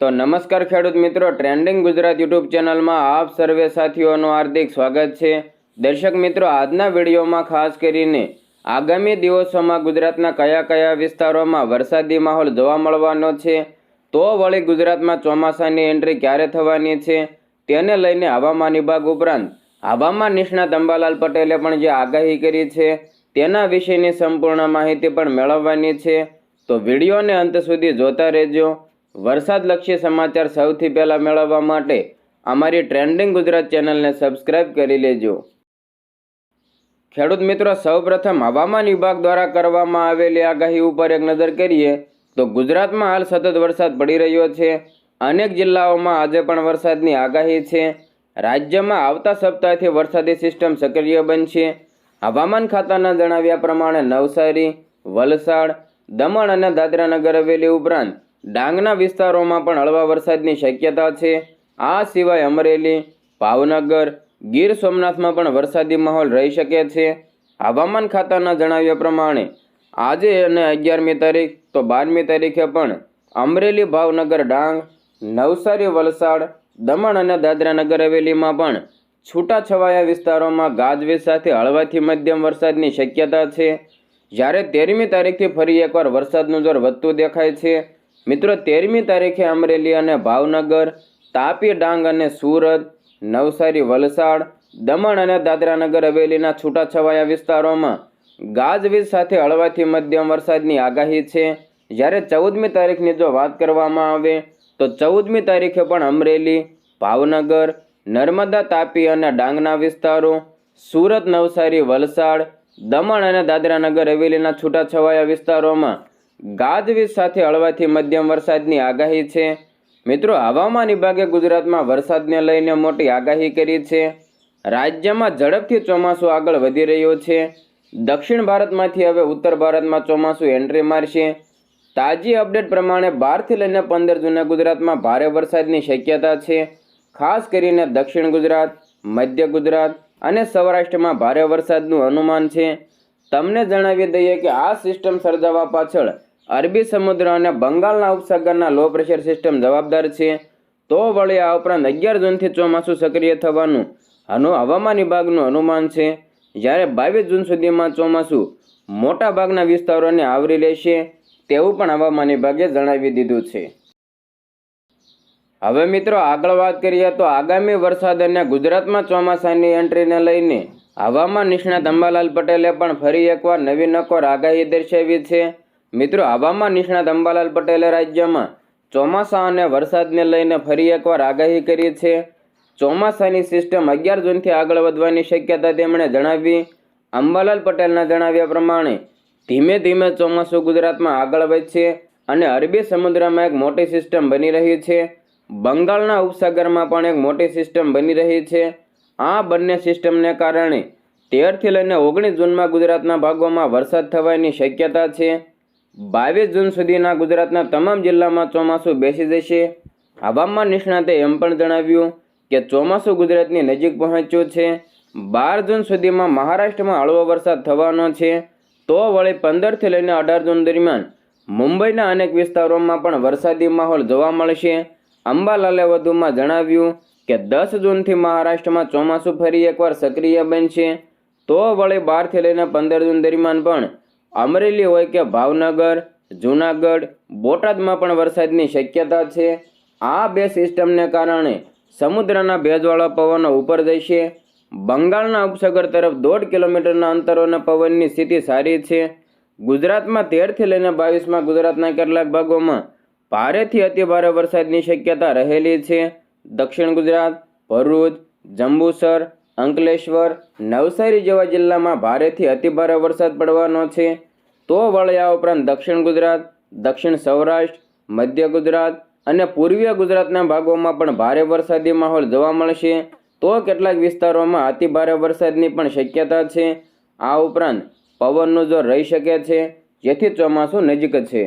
તો નમસ્કાર ખેડૂત મિત્રો ટ્રેન્ડિંગ ગુજરાત યુટ્યુબ ચેનલમાં આપ સર્વે સાથીઓનું હાર્દિક સ્વાગત છે. દર્શક મિત્રો, આજના વિડીયોમાં ખાસ કરીને આગામી દિવસોમાં ગુજરાતના કયા કયા વિસ્તારોમાં વરસાદી માહોલ જોવા મળવાનો છે, તો વળી ગુજરાતમાં ચોમાસાની એન્ટ્રી ક્યારે થવાની છે, તેને લઈને હવામાન વિભાગ ઉપરાંત હવામાન નિષ્ણાત અંબાલાલ પટેલે પણ જે આગાહી કરી છે, તેના વિશેની સંપૂર્ણ માહિતી પણ મેળવવાની છે. તો વિડીયોને અંત સુધી જોતા રહેજો. વરસાદલક્ષી સમાચાર સૌથી પહેલાં મેળવવા માટે અમારી ટ્રેન્ડિંગ ગુજરાત ચેનલને સબસ્ક્રાઇબ કરી લેજો. ખેડૂત મિત્રો, સૌપ્રથમ હવામાન વિભાગ દ્વારા કરવામાં આવેલી આગાહી ઉપર એક નજર કરીએ તો ગુજરાતમાં હાલ સતત વરસાદ પડી રહ્યો છે. અનેક જિલ્લાઓમાં આજે પણ વરસાદની આગાહી છે. રાજ્યમાં આવતા સપ્તાહથી વરસાદી સિસ્ટમ સક્રિય બનશે. હવામાન ખાતાના જણાવ્યા પ્રમાણે નવસારી, વલસાડ, દમણ અને દાદરાનગર હવેલી ઉપરાંત ડાંગના વિસ્તારોમાં પણ હળવા વરસાદની શક્યતા છે. આ સિવાય અમરેલી, ભાવનગર, ગીર સોમનાથમાં પણ વરસાદી માહોલ રહી શકે છે. હવામાન ખાતાના જણાવ્યા પ્રમાણે, આજે અને અગિયારમી તારીખ તો બારમી તારીખે પણ અમરેલી, ભાવનગર, ડાંગ, નવસારી, વલસાડ, દમણ અને દાદરાનગર હવેલીમાં પણ છૂટાછવાયા વિસ્તારોમાં ગાજવીજ સાથે હળવાથી મધ્યમ વરસાદની શક્યતા છે. જ્યારે તેરમી તારીખથી ફરી એકવાર વરસાદનું જોર વધતું દેખાય છે. મિત્રો, તેરમી તારીખે અમરેલી અને ભાવનગર, તાપી ડાંગ અને સુરત, નવસારી, વલસાડ, દમણ અને દાદરાનગર હવેલીના છૂટાછવાયા વિસ્તારોમાં ગાજવીજ સાથે હળવાથી મધ્યમ વરસાદની આગાહી છે. જ્યારે ચૌદમી તારીખની જો વાત કરવામાં આવે, તો ચૌદમી તારીખે પણ અમરેલી, ભાવનગર, નર્મદા, તાપી અને ડાંગના વિસ્તારો, સુરત, નવસારી, વલસાડ, દમણ અને દાદરાનગર હવેલીના છૂટાછવાયા વિસ્તારોમાં ગાજવીજ સાથે હળવાથી મધ્યમ વરસાદની આગાહી છે. મિત્રો, હવામાન વિભાગે ગુજરાતમાં વરસાદને લઈને મોટી આગાહી કરી છે. રાજ્યમાં ઝડપથી ચોમાસું આગળ વધી રહ્યું છે. દક્ષિણ ભારતમાંથી હવે ઉત્તર ભારતમાં ચોમાસું એન્ટ્રી મારશે. તાજી અપડેટ પ્રમાણે બારથી લઈને પંદર જૂને ગુજરાતમાં ભારે વરસાદની શક્યતા છે. ખાસ કરીને દક્ષિણ ગુજરાત, મધ્ય ગુજરાત અને સૌરાષ્ટ્રમાં ભારે વરસાદનું અનુમાન છે. તમને જણાવી દઈએ કે આ સિસ્ટમ સર્જાવા પાછળ અરબી સમુદ્ર અને બંગાળના ઉપસાગરના લો પ્રેશર સિસ્ટમ જવાબદાર છે. તો વળી આ ઉપરાંત અગિયાર જૂનથી ચોમાસું સક્રિય થવાનું આનું હવામાન વિભાગનું અનુમાન છે. જ્યારે બાવીસ જૂન સુધીમાં ચોમાસું મોટાભાગના વિસ્તારોને આવરી લેશે તેવું પણ હવામાન વિભાગે જણાવી દીધું છે. હવે મિત્રો આગળ વાત કરીએ તો આગામી વરસાદ અને ગુજરાતમાં ચોમાસાની એન્ટ્રીને લઈને હવામાન નિષ્ણાત અંબાલાલ પટેલે પણ ફરી એકવાર નવી નકોર આગાહી દર્શાવી છે. મિત્રો, આવામાં નિષ્ણાત અંબાલાલ પટેલે રાજ્યમાં ચોમાસા અને વરસાદને લઈને ફરી એકવાર આગાહી કરી છે. ચોમાસાની સિસ્ટમ અગિયાર જૂનથી આગળ વધવાની શક્યતા તેમણે જણાવી. અંબાલાલ પટેલના જણાવ્યા પ્રમાણે, ધીમે ધીમે ચોમાસું ગુજરાતમાં આગળ વધશે અને અરબી સમુદ્રમાં એક મોટી સિસ્ટમ બની રહી છે. બંગાળના ઉપસાગરમાં પણ એક મોટી સિસ્ટમ બની રહી છે. આ બંને સિસ્ટમને કારણે તેરથી લઈને ઓગણીસ જૂનમાં ગુજરાતના ભાગોમાં વરસાદ થવાની શક્યતા છે. બાવીસ જૂન સુધીના ગુજરાતના તમામ જિલ્લામાં ચોમાસું બેસી જશે. હવામાન નિષ્ણાતે એમ પણ જણાવ્યું કે ચોમાસું ગુજરાતની નજીક પહોંચ્યું છે. બાર જૂન સુધીમાં મહારાષ્ટ્રમાં હળવો વરસાદ થવાનો છે. તો વળી પંદરથી લઈને અઢાર જૂન દરમિયાન મુંબઈના અનેક વિસ્તારોમાં પણ વરસાદી માહોલ જોવા મળશે. અંબાલાલે વધુમાં જણાવ્યું કે દસ જૂનથી મહારાષ્ટ્રમાં ચોમાસું ફરી એકવાર સક્રિય બનશે. તો વળી બારથી લઈને પંદર જૂન દરમિયાન પણ અમરેલી હોય કે ભાવનગર, જૂનાગઢ, બોટાદમાં પણ વરસાદની શક્યતા છે. આ બે સિસ્ટમને કારણે સમુદ્રના ભેજવાળા પવનો ઉપર જશે. બંગાળના ઉપસાગર તરફ દોઢ કિલોમીટરના અંતરોના પવનની સ્થિતિ સારી છે. ગુજરાતમાં તેરથી લઈને બાવીસમાં ગુજરાતના કેટલાક ભાગોમાં ભારેથી અતિભારે વરસાદની શક્યતા રહેલી છે. દક્ષિણ ગુજરાત, ભરૂચ, જંબુસર, અંકલેશ્વર, નવસારી જેવા જિલ્લામાં ભારેથી અતિભારે વરસાદ પડવાનો છે. તો વળ્યા ઉપરાંત દક્ષિણ ગુજરાત, દક્ષિણ સૌરાષ્ટ્ર, મધ્ય ગુજરાત અને પૂર્વીય ગુજરાતના ભાગોમાં પણ ભારે વરસાદી માહોલ જોવા મળશે. તો કેટલાક વિસ્તારોમાં અતિભારે વરસાદની પણ શક્યતા છે. આ ઉપરાંત પવનનું જોર રહી શકે છે, જેથી ચોમાસું નજીક છે.